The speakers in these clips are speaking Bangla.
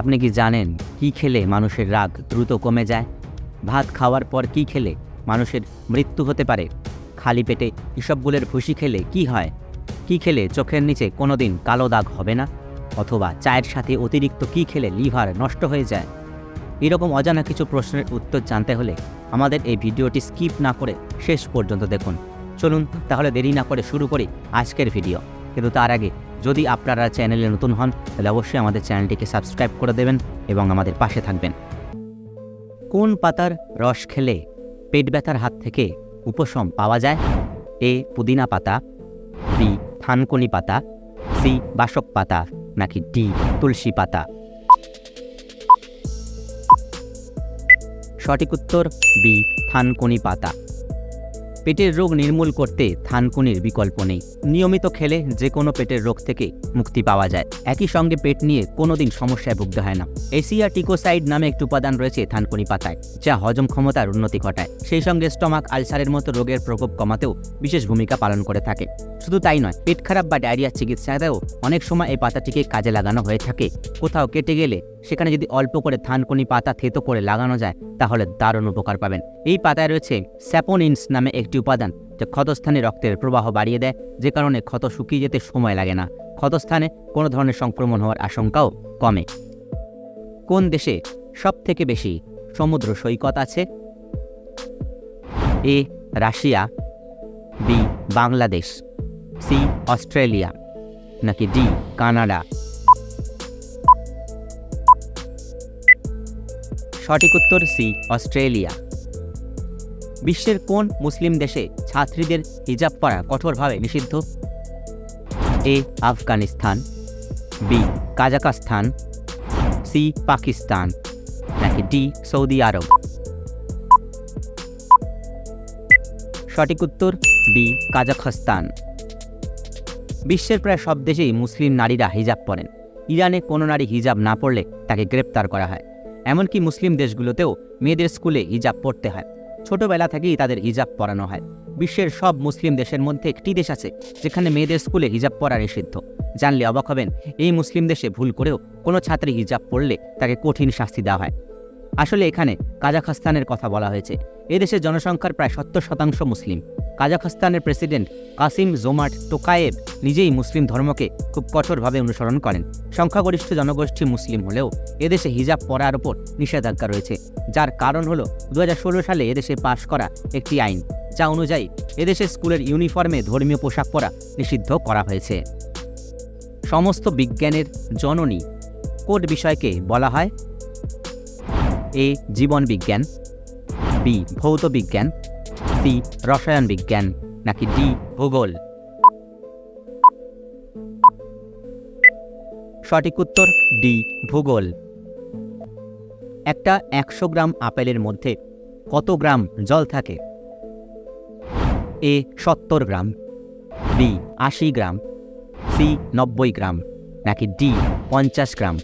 আপনি কি জানেন কি খেলে মানুষের রাগ দ্রুত কমে যায়? ভাত খাওয়ার পর কি খেলে মানুষের মৃত্যু হতে পারে? খালি পেটে ইসবগুলের ভুসি খেলে কি হয়? কি খেলে চোখের নিচে কোনোদিন কালো দাগ হবে না? অথবা চায়ের সাথে অতিরিক্ত কি খেলে লিভার নষ্ট হয়ে যায়? এরকম অজানা কিছু প্রশ্নের উত্তর জানতে হলে আমাদের এই ভিডিওটি স্কিপ না করে শেষ পর্যন্ত দেখুন। চলুন তাহলে দেরি না করে শুরু করি আজকের ভিডিও। কিন্তু তার আগে যদি আপনারা চ্যানেলে নতুন হন, তাহলে অবশ্যই আমাদের চ্যানেলটিকে সাবস্ক্রাইব করে দেবেন এবং আমাদের পাশে থাকবেন। কোন পাতার রস খেলে পেট ব্যথার হাত থেকে উপশম পাওয়া যায়? এ, পুদিনা পাতা, বি, থানকুনি পাতা, সি, বাসক পাতা, নাকি ডি, তুলসী পাতা? সঠিক উত্তর বি, থানকুনি পাতা। পেটের রোগ নির্মূল করতে থানকুনির বিকল্প নেই। নিয়মিত খেলে যে কোনো পেটের রোগ থেকে মুক্তি পাওয়া যায়। একই সঙ্গে পেট নিয়ে কোনোদিন সমস্যায় ভুগতে হয় না। এসিয়া টিকোসাইড নামে একটি উপাদান রয়েছে থানকুনি পাতায়, যা হজম ক্ষমতার উন্নতি ঘটায়। সেই সঙ্গে স্টমাক আলসারের মতো রোগের প্রকোপ কমাতেও বিশেষ ভূমিকা পালন করে থাকে। শুধু তাই নয়, পেট খারাপ বা ডায়রিয়ার চিকিৎসাতেও অনেক সময় এই পাতাটিকে কাজে লাগানো হয়ে থাকে। কোথাও কেটে গেলে সেখানে যদি অল্প করে থানকুনি পাতা থেতো করে লাগানো যায়, তাহলে দারুণ উপকার পাবেন। এই পাতায় রয়েছে স্যাপোনিনস নামে একটি উপাদান, যা ক্ষতস্থানে রক্তের প্রবাহ বাড়িয়ে দেয়, যে কারণে ক্ষত শুকিয়ে যেতে সময় লাগে না। ক্ষতস্থানে কোনো ধরনের সংক্রমণ হওয়ার আশঙ্কাও কমে। কোন দেশে সব থেকে বেশি সমুদ্র সৈকত আছে? A, Russia, B, Bangladesh, C, Australia, নাকি ডি, কানাডা? সঠিক উত্তর সি, অস্ট্রেলিয়া। বিশ্বের কোন মুসলিম দেশে ছাত্রীদের হিজাব পরা কঠোরভাবে নিষিদ্ধ? A, Afghanistan, B Kazakhstan C, Pakistan, নাকি ডি, সৌদি আরব? সঠিক উত্তর বি, কাজাখস্তান। বিশ্বের প্রায় সব দেশেই মুসলিম নারীরা হিজাব পরেন। ইরানে কোনো নারী হিজাব না পড়লে তাকে গ্রেপ্তার করা হয়। এমনকি মুসলিম দেশগুলোতেও মেয়েদের স্কুলে হিজাব পড়তে হয়। ছোটবেলা থেকেই তাদের হিজাব পরানো হয়। বিশ্বের সব মুসলিম দেশের মধ্যে একটি দেশ আছে, যেখানে মেয়েদের স্কুলে হিজাব পরা নিষিদ্ধ। জানলে অবাক হবেন, এই মুসলিম দেশে ভুল করেও কোনো ছাত্রী হিজাব পড়লে তাকে কঠিন শাস্তি দেওয়া হয়। আসলে এখানে কাজাখস্তানের কথা বলা হয়েছে। এদেশের জনসংখ্যার প্রায় সত্তর শতাংশ মুসলিম। কাজাখস্তানের প্রেসিডেন্ট কাসিম জোমাট টোকায়েব নিজেই মুসলিম ধর্মকে খুব কঠোরভাবে অনুসরণ করেন। সংখ্যাগরিষ্ঠ জনগোষ্ঠী মুসলিম হলেও এদেশে হিজাব পরার ওপর নিষেধাজ্ঞা রয়েছে, যার কারণ হলো দু সালে এদেশে পাশ করা একটি আইন, যা অনুযায়ী এদেশে স্কুলের ইউনিফর্মে ধর্মীয় পোশাক পরা নিষিদ্ধ করা হয়েছে। সমস্ত বিজ্ঞানের জননী কোড বিষয়কে বলা হয় এ জীবন বিজ্ঞান বি ভৌত বিজ্ঞান সি রসায়ন বিজ্ঞান নাকি ডি ভূগোল সঠিক উত্তর ডি ভূগোল একটা একশো গ্রাম আপেলের মধ্যে কত গ্রাম জল থাকে? এ সত্তর গ্রাম বি আশি গ্রাম সি নব্বই গ্রাম নাকি ডি পঞ্চাশ গ্রাম?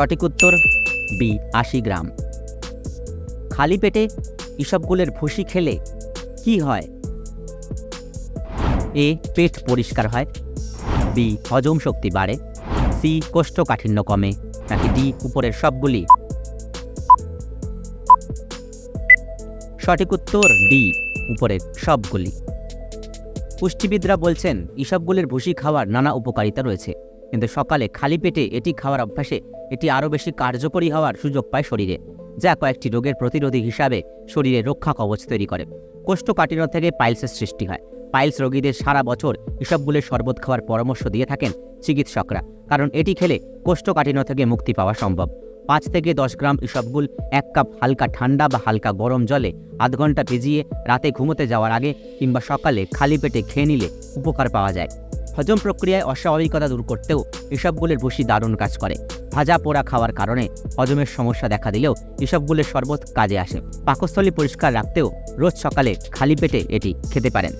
সঠিক উত্তর, বি, আশি গ্রাম। খালি পেটে ইসবগুলের ভুসি খেলে কি হয়? এ, পেট পরিষ্কার হয়। বি, হজম শক্তি বাড়ে। সি, কোষ্ঠকাঠিন্য কমে। নাকি ডি, উপরের সবগুলি? সঠিক উত্তর, ডি, উপরের সবগুলি। পুষ্টিবিদরা বলছেন ইসবগুলির ভুসি খাওয়ার নানা উপকারিতা রয়েছে। কিন্তু সকালে খালি পেটে এটি খাওয়ার অভ্যাসে এটি আরও বেশি কার্যকরী হওয়ার সুযোগ পায় শরীরে, যা কয়েকটি রোগের প্রতিরোধী হিসাবে শরীরে রক্ষা কবচ তৈরি করে। কোষ্ঠকাঠিন্য থেকে পাইলসের সৃষ্টি হয়। পাইলস রোগীদের সারা বছর এসবগুলির শরবত খাওয়ার পরামর্শ দিয়ে থাকেন চিকিৎসকরা, কারণ এটি খেলে কোষ্ঠকাঠিন্য থেকে মুক্তি পাওয়া সম্ভব। পাঁচ থেকে দশ গ্রাম ইসবগুল এক কাপ হালকা ঠান্ডা বা হালকা গরম জলে আধ ঘণ্টা ভিজিয়ে রাতে ঘুমোতে যাওয়ার আগে কিংবা সকালে খালি পেটে খেয়ে নিলে উপকার পাওয়া যায়। হজম প্রক্রিয়ায় অস্বাভাবিকতা দূর করতেও এসবগুলির বসি দারুণ কাজ করে। ভাজা পোড়া খাওয়ার কারণে হজমের সমস্যা দেখা দিলেও এসবগুলির শরবত কাজে আসে। পাকস্থলী পরিষ্কার রাখতেও রোজ সকালে খালি পেটে এটি খেতে পারেন।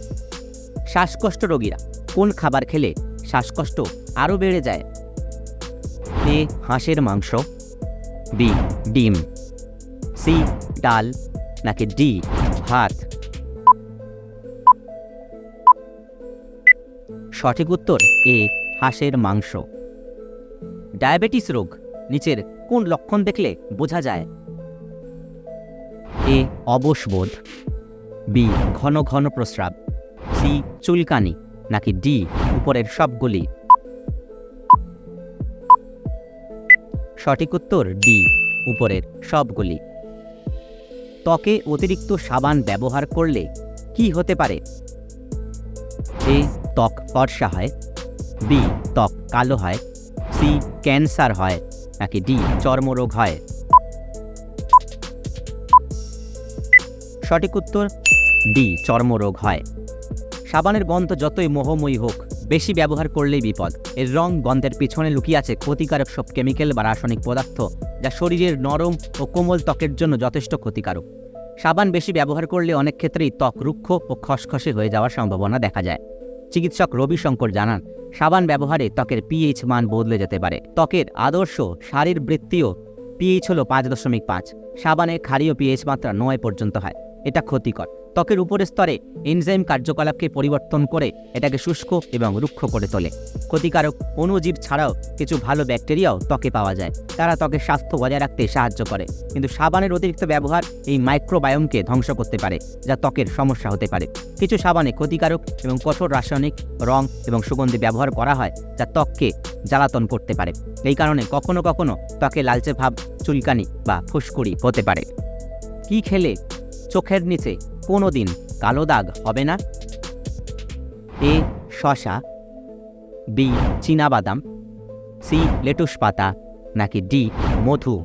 শ্বাসকষ্ট রোগীরা কোন খাবার খেলে শ্বাসকষ্ট আরও বেড়ে যায়? এ, হাঁসের মাংস, বি, ডিম, সি, ডাল, নাকি ডি, ভাত? সঠিক উত্তর এ, হাঁসের মাংস। ডায়াবেটিস রোগ, নিচের কোন লক্ষণ দেখলে বোঝা যায়? এ অবসবোধ বি, ঘন ঘন প্রস্রাব। সি, চুলকানি। নাকি ডি, উপরের সবগুলি সঠিক উত্তর ডি, উপরের সবগুলি ত্বকে অতিরিক্ত সাবান ব্যবহার করলে কি হতে পারে? এ ত্বক ফর্সা হয়, বি ত্বক কালো হয়, সি ক্যান্সার হয়, নাকি ডি চর্মরোগ হয়? সঠিক উত্তর, ডি চর্মরোগ হয়। সাবানের গন্ধ যতই মোহময়ী হোক, বেশি ব্যবহার করলেই বিপদ। এর রং গন্ধের পিছনে লুকিয়ে আছে ক্ষতিকারক সব কেমিক্যাল বা রাসায়নিক পদার্থ, যা শরীরের নরম ও কোমল ত্বকের জন্য যথেষ্ট ক্ষতিকারক। সাবান বেশি ব্যবহার করলে অনেক ক্ষেত্রেই ত্বক রুক্ষ ও খসখসে হয়ে যাওয়ার সম্ভাবনা দেখা যায়। চিকিৎসক রবি শঙ্কর জানান, সাবান ব্যবহারে ত্বকের পিএইচ মান বদলে যেতে পারে। ত্বকের আদর্শ শারীরবৃত্তীয় পিএইচ হলো পাঁচ দশমিক পাঁচ। সাবানে ক্ষারীয় পিএইচ মাত্রা নয় পর্যন্ত হয়। এটা ক্ষতিকর। ত্বকের উপরের স্তরে এনজাইম কার্যকলাপকে পরিবর্তন করে এটাকে শুষ্ক এবং রুক্ষ করে তোলে। ক্ষতিকারক অণুজীব ছাড়াও কিছু ভালো ব্যাকটেরিয়াও ত্বকে পাওয়া যায়। তারা ত্বকের স্বাস্থ্য বজায় রাখতে সাহায্য করে। কিন্তু সাবানের অতিরিক্ত ব্যবহার এই মাইক্রোবায়োমকে ধ্বংস করতে পারে, যা ত্বকের সমস্যা হতে পারে। কিছু সাবানে ক্ষতিকারক এবং কঠোর রাসায়নিক, রং এবং সুগন্ধি ব্যবহার করা হয়, যা ত্বককে জ্বালাতন করতে পারে। এই কারণে কখনো কখনো ত্বকে লালচে ভাব, চুলকানি বা ফুসকুড়ি হতে পারে। কি খেলে? চোখের নিচে কোনো দিন কালো দাগ হবে না? এ, শশা। বি বাদাম সি, লেটুস পাতা। নাকি ডি, মধু।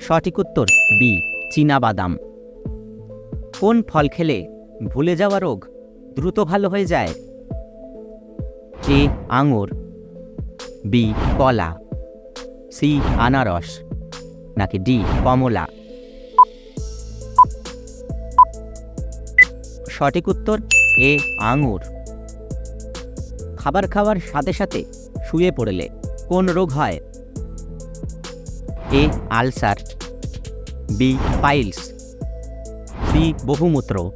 সঠিক উত্তর, বি বাদাম কোন ফল খেলে ভুলে যাওয়া রোগ দ্রুত ভালো হয়ে যায়? এ, আঙুর। বি, কলা। সি, আনারস। নাকি ডি, কমলা? সঠিক উত্তর, এ, আঙুর। খাবার খাওয়ার সাথে সাথে শুয়ে পড়লে কোন রোগ হয়? A, ulcer. B, piles. C, বহুমূত্র,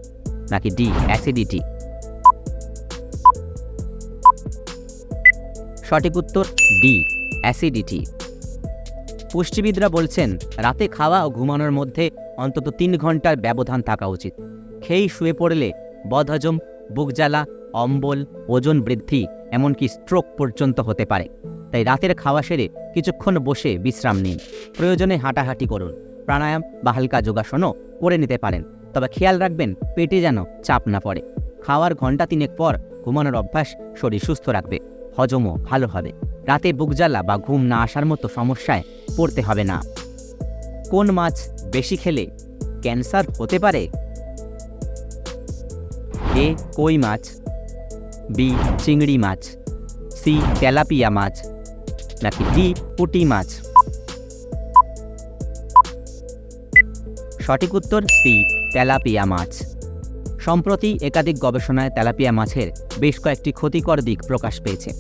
নাকি ডি, অ্যাসিডিটি? সঠিক উত্তর, ডি, অ্যাসিডিটি। পুষ্টিবিদরা বলছেন, রাতে খাওয়া ও ঘুমানোর মধ্যে অন্তত তিন ঘণ্টার ব্যবধান থাকা উচিত। খেয়েই শুয়ে পড়লে বদহজম বুক জ্বালা অম্বল, ওজন বৃদ্ধি, এমনকি স্ট্রোক পর্যন্ত হতে পারে। তাই রাতের খাওয়া সেরে কিছুক্ষণ বসে বিশ্রাম নিন। প্রয়োজনে হাঁটাহাঁটি করুন। প্রাণায়াম বা হালকা যোগাসনও করে নিতে পারেন। তবে খেয়াল রাখবেন, পেটে যেন চাপ না পড়ে। খাওয়ার ঘণ্টা তিনেক পর ঘুমানোর অভ্যাস শরীর সুস্থ রাখবে। হজমও ভালো হবে। রাতে বুক জ্বালা বা ঘুম না আসার মতো সমস্যায় পড়তে হবে না। কোন মাছ বেশি খেলে ক্যান্সার হতে পারে? এ, কই মাছ? বি, চিংড়ি মাছ। সি, তেলাপিয়া মাছ। নাকি ডি, পুটি মাছ? সঠিক উত্তর সি, তেলাপিয়া মাছ। সম্প্রতি একাধিক গবেষণায় তেলাপিয়া মাছের বেশ কয়েকটি ক্ষতিকর দিক প্রকাশ পেয়েছে।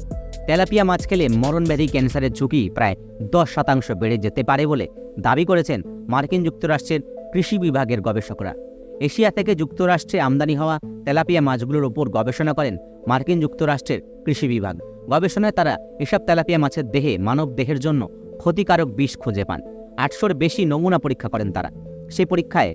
তেলাপিয়া মাছ খেলে মরণব্যাধি ক্যান্সারের ঝুঁকি প্রায় দশ শতাংশ বেড়ে যেতে পারে বলে দাবি করেছেন মার্কিন যুক্তরাষ্ট্রের কৃষি বিভাগের গবেষকরা। এশিয়া থেকে যুক্তরাষ্ট্রে আমদানি হওয়া তেলাপিয়া মাছগুলোর ওপর গবেষণা করেন মার্কিন যুক্তরাষ্ট্রের কৃষি বিভাগ। গবেষণায় তারা এসব তেলাপিয়া মাছের দেহে মানব দেহের জন্য ক্ষতিকারক বিষ খুঁজে পান। আটশোর বেশি নমুনা পরীক্ষা করেন তারা। সেই পরীক্ষায়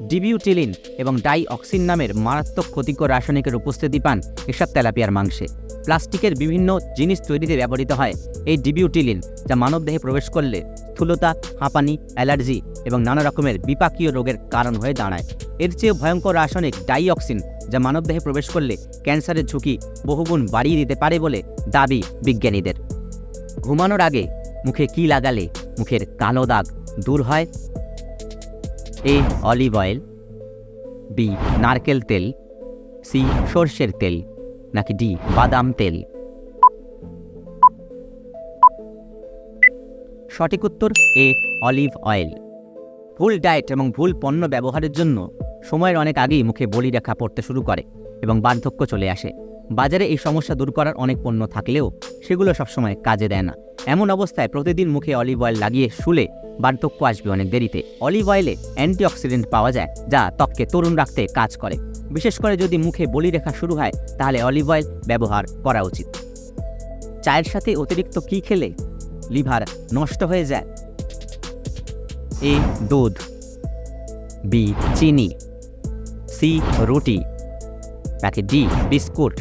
ডিবিউটিলিন এবং ডাই অক্সিন নামের মারাত্মক ক্ষতিকর রাসায়নিকের উপস্থিতি পান এসব তেলাপিয়ার মাংসে। প্লাস্টিকের বিভিন্ন জিনিস তৈরিতে ব্যবহৃত হয় এই ডিবিউটিলিন, যা মানবদেহে প্রবেশ করলে স্থূলতা, হাঁপানি, অ্যালার্জি এবং নানা রকমের বিপাকীয় রোগের কারণ হয়ে দাঁড়ায়। এর চেয়ে ভয়ঙ্কর রাসায়নিক ডাইঅক্সিন, যা মানবদেহে প্রবেশ করলে ক্যান্সারের ঝুঁকি বহুগুণ বাড়িয়ে দিতে পারে বলে দাবি বিজ্ঞানীদের। ঘুমানোর আগে মুখে কি লাগালে মুখের কালো দাগ দূর হয়? এ অলিভ অয়েল, বি নারকেল তেল, সি সর্ষের তেল, নাকি ডি বাদাম তেল? সঠিক উত্তর, এ অলিভ অয়েল। ভুল ডায়েট এবং ভুল পণ্য ব্যবহারের জন্য সময়ের অনেক আগেই মুখে বলিরেখা পড়তে শুরু করে এবং বার্ধক্য চলে আসে। বাজারে এই সমস্যা দূর করার অনেক পণ্য থাকলেও সেগুলো সবসময় কাজে দেয় না। এমন অবস্থায় প্রতিদিন মুখে অলিভ অয়েল লাগিয়ে শুলে বার্ধক্য আসবে অনেক দেরিতে। অলিভ অয়েলে অ্যান্টিঅক্সিডেন্ট পাওয়া যায়, যা ত্বককে তরুণ রাখতে কাজ করে। বিশেষ করে যদি মুখে বলি রেখা শুরু হয়, তাহলে অলিভ অয়েল ব্যবহার করা উচিত। চায়ের সাথে অতিরিক্ত কী খেলে লিভার নষ্ট হয়ে যায়? এ, দুধ, বি, চিনি, সি, রুটি নাকি ডি, বিস্কুট।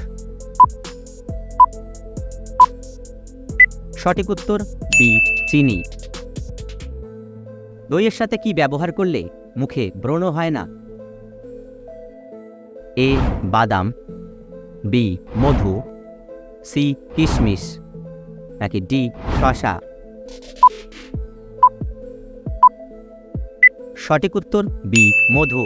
সঠিক উত্তর, বি, চিনি। দইয়ের সাথে কি ব্যবহার করলে মুখে ব্রণ হয় না? এ, বাদাম, বি, মধু, সি, কিশমিশ, নাকি ডি শশা সঠিক উত্তর, বি, মধু।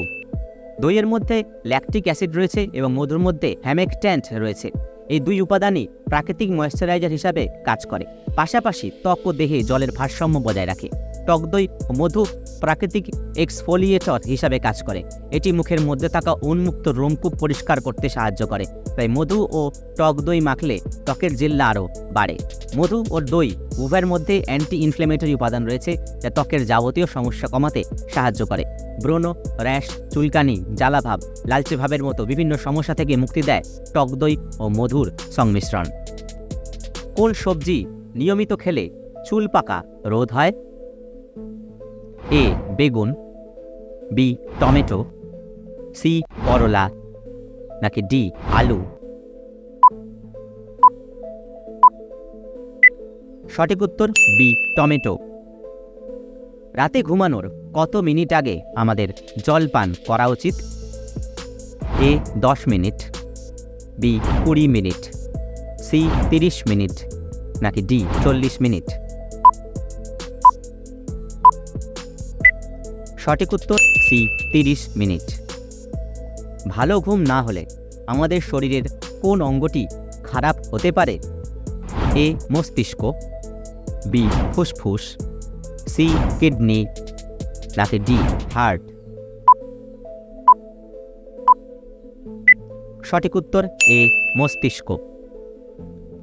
দইয়ের মধ্যে ল্যাকটিক অ্যাসিড রয়েছে এবং মধুর মধ্যে হ্যামেকট্যান্ট রয়েছে। এই দুই উপাদানই প্রাকৃতিক ময়েশ্চারাইজার হিসাবে কাজ করে। পাশাপাশি ত্বক ও দেহে জলের ভারসাম্য বজায় রাখে। টক দই ও মধু প্রাকৃতিক এক্সফোলিয়েটর হিসাবে কাজ করে। এটি মুখের মধ্যে থাকা উন্মুক্ত রোমকূপ পরিষ্কার করতে সাহায্য করে। তাই মধু ও টক দই মাখলে ত্বকের জিল্লা আরও বাড়ে। মধু ও দই উভয়ের মধ্যে অ্যান্টি ইনফ্লেমেটরি উপাদান রয়েছে, যা ত্বকের যাবতীয় সমস্যা কমাতে সাহায্য করে। ব্রণ, র্যাশ, চুলকানি, জ্বালাভাব, লালচে ভাবের মতো বিভিন্ন সমস্যা থেকে মুক্তি দেয় টক দই ও মধুর সংমিশ্রণ। কোন সবজি নিয়মিত খেলে চুল পাকা রোধ হয়? এ, বেগুন, বি, টমেটো, সি, করলা, নাকি ডি, আলু। সঠিক উত্তর, বি, টমেটো। রাতে ঘুমানোর কত মিনিট আগে আমাদের জল পান করা উচিত? এ, দশ মিনিট, বি, কুড়ি মিনিট, সি, তিরিশ মিনিট, নাকি ডি, চল্লিশ মিনিট? সঠিক উত্তর সি, তিরিশ মিনিট। ভালো ঘুম না হলে আমাদের শরীরের কোন অঙ্গটি খারাপ হতে পারে? এ, মস্তিষ্ক, বি, ফুসফুস, সি, কিডনি, নাকি ডি, হার্ট। সঠিক উত্তর এ, মস্তিষ্ক।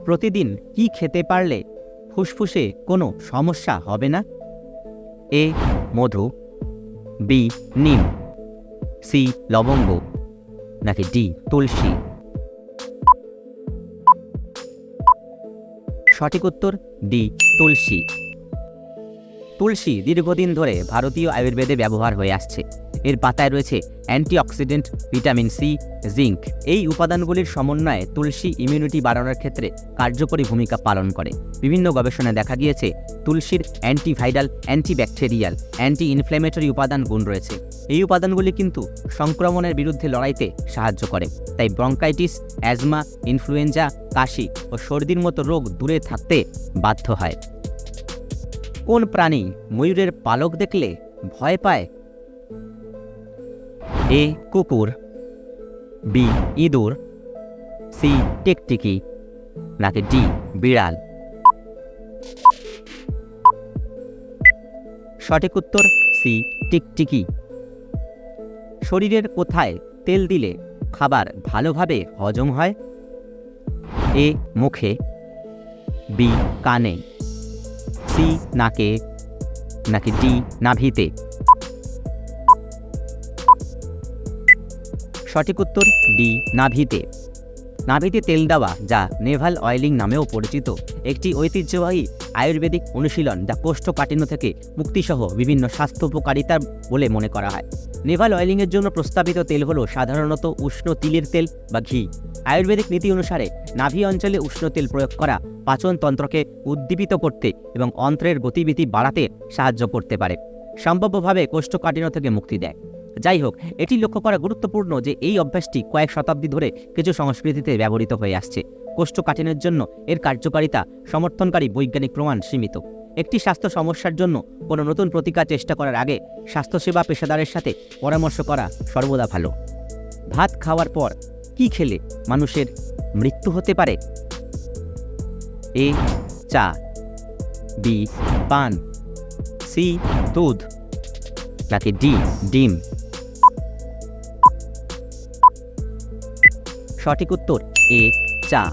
প্রতিদিন কি খেতে পারলে ফুসফুসে কোনো সমস্যা হবে না? এ, মধু বি নিম। সি লবঙ্গ। নাকি ডি তুলসী। সঠিক উত্তর ডি তুলসী। তুলসী দীর্ঘদিন ধরে ভারতীয় আয়ুর্বেদে ব্যবহার হয়ে আসছে। এর পাতায় রয়েছে অ্যান্টিঅক্সিডেন্ট, ভিটামিন সি, জিঙ্ক। এই উপাদানগুলির সমন্বয়ে তুলসী ইমিউনিটি বাড়ানোর ক্ষেত্রে কার্যকরী ভূমিকা পালন করে। বিভিন্ন গবেষণায় দেখা গিয়েছে তুলসীর অ্যান্টিভাইরাল অ্যান্টিব্যাকটেরিয়াল অ্যান্টি ইনফ্ল্যামেটরি উপাদান গুণ রয়েছে। এই উপাদানগুলি কিন্তু সংক্রমণের বিরুদ্ধে লড়াইতে সাহায্য করে। তাই ব্রঙ্কাইটিস, অ্যাজমা, ইনফ্লুয়েঞ্জা, কাশি ও সর্দির মতো রোগ দূরে থাকতে বাধ্য হয়। কোন প্রাণী ময়ূরের পালক দেখলে ভয় পায় এ কুকুর, বি ইঁদুর, সি টিকটিকি, নাকি ডি বিড়াল? সঠিক উত্তর সি টিকটিকি। শরীরের কোথায় তেল দিলে খাবার ভালোভাবে হজম হয়? এ মুখে, বি কানে, সি নাকে, নাকি ডি নাভিতে? সঠিক উত্তর ডি নাভিতে। নাভিতে তেল দেওয়া, যা নেভাল অয়েলিং নামেও পরিচিত, একটি ঐতিহ্যবাহী আয়ুর্বেদিক অনুশীলন যা কোষ্ঠকাঠিন্য থেকে মুক্তিসহ বিভিন্ন স্বাস্থ্য উপকারিতা বলে মনে করা হয়। নেভাল অয়েলিংয়ের জন্য প্রস্তাবিত তেল হলো সাধারণত উষ্ণ তিলের তেল বা ঘি। আয়ুর্বেদিক নীতি অনুসারে নাভি অঞ্চলে উষ্ণ তেল প্রয়োগ করা পাচনতন্ত্রকে উদ্দীপিত করতে এবং অন্ত্রের গতিবিধি বাড়াতে সাহায্য করতে পারে। সম্ভাব্যভাবে কোষ্ঠকাঠিন্য থেকে মুক্তি দেয়। যাই হোক এটি লক্ষ্য করা গুরুত্বপূর্ণ যে এই অভ্যাসটি কয়েক শতাব্দী ধরে কিছু সংস্কৃতিতে ব্যবহৃত হয়ে আসছে। কোষ্ঠকাঠিন্যের জন্য এর কার্যকারিতা সমর্থনকারী বৈজ্ঞানিক প্রমাণ সীমিত। একটি স্বাস্থ্য সমস্যার জন্য কোনো নতুন প্রতিকার চেষ্টা করার আগে স্বাস্থ্যসেবা পেশাদারের সাথে পরামর্শ করা সর্বদা ভালো। ভাত খাওয়ার পর কি খেলে মানুষের মৃত্যু হতে পারে? এ, চা, বি, পান, সি, দুধ, নাকি ডি, ডিম? সঠিক উত্তর, এ, চা।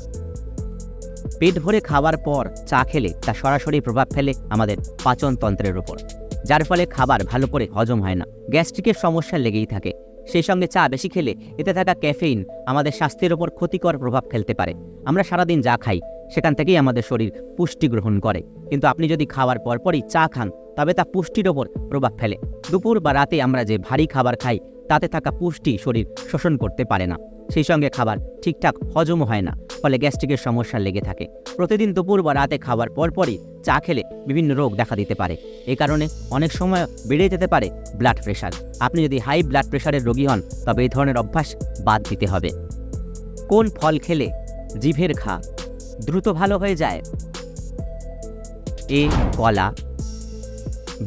পেট ভরে খাওয়ার পর চা খেলে তা সরাসরি প্রভাব ফেলে আমাদের পাচনতন্ত্রের উপর। যার ফলে খাবার ভালো করে হজম হয় না। গ্যাস্ট্রিকের সমস্যা লেগেই থাকে। সেই সঙ্গে চা বেশি খেলে এতে থাকা ক্যাফেইন আমাদের স্বাস্থ্যের ওপর ক্ষতিকর প্রভাব ফেলতে পারে। আমরা সারাদিন যা খাই, সেখান থেকেই আমাদের শরীর পুষ্টি গ্রহণ করে। কিন্তু আপনি যদি খাওয়ার পরপরই চা খান, তবে তা পুষ্টির ওপর প্রভাব ফেলে। দুপুর বা রাতে আমরা যে ভারী খাবার খাই, তাতে থাকা পুষ্টি শরীর শোষণ করতে পারে না। সেই সঙ্গে খাবার ঠিকঠাক হজমও হয় না, ফলে গ্যাস্ট্রিকের সমস্যা লেগে থাকে। প্রতিদিন দুপুর বা রাতে খাবার পরপরই চা খেলে বিভিন্ন রোগ দেখা দিতে পারে। এ কারণে অনেক সময় বেড়ে যেতে পারে ব্লাড প্রেশার আপনি যদি হাই ব্লাড প্রেশারের রোগী হন, তবে এই ধরনের অভ্যাস বাদ দিতে হবে। কোন ফল খেলে জিভের ঘা দ্রুত ভালো হয়ে যায়? এ, কলা,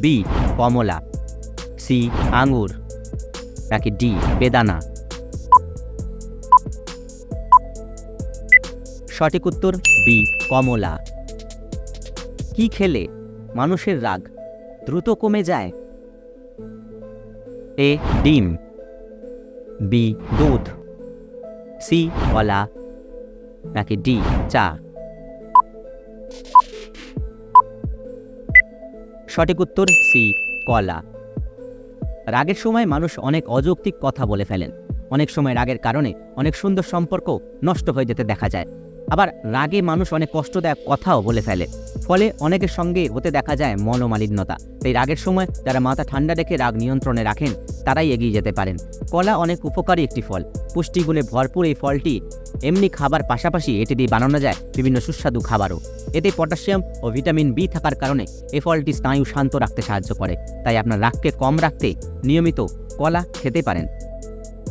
বি, কমলা, সি আঙ্গুর নাকি ডি, বেদানা। সঠিক উত্তর বি, কমলা। কি খেলে মানুষের রাগ দ্রুত কমে যায়? এ, ডিম। বি, দুধ। সি, কলা। নাকি ডি, চা। সঠিক উত্তর সি, কলা। রাগের সময় মানুষ অনেক অযৌক্তিক কথা বলে ফেলেন। অনেক সময় রাগের কারণে অনেক সুন্দর সম্পর্ক নষ্ট হয়ে যেতে দেখা যায়। আবার রাগে মানুষ অনেক কষ্টদায়ক কথাও বলে ফেলে। ফলে অনেকের সঙ্গে হতে দেখা যায় মনোমালিন্যতা। তাই রাগের সময় যারা মাথা ঠান্ডা রেখে রাগ নিয়ন্ত্রণে রাখেন, তারাই এগিয়ে যেতে পারেন। কলা অনেক উপকারী একটি ফল। পুষ্টিগুণে ভরপুর এই ফলটি এমনি খাবার পাশাপাশি এটি দিয়ে বানানো যায় বিভিন্ন সুস্বাদু খাবারও। এতে পটাশিয়াম ও ভিটামিন বি থাকার কারণে এই ফলটি স্নায়ু শান্ত রাখতে সাহায্য করে। তাই আপনার রাগকে কম রাখতে নিয়মিত কলা খেতে পারেন।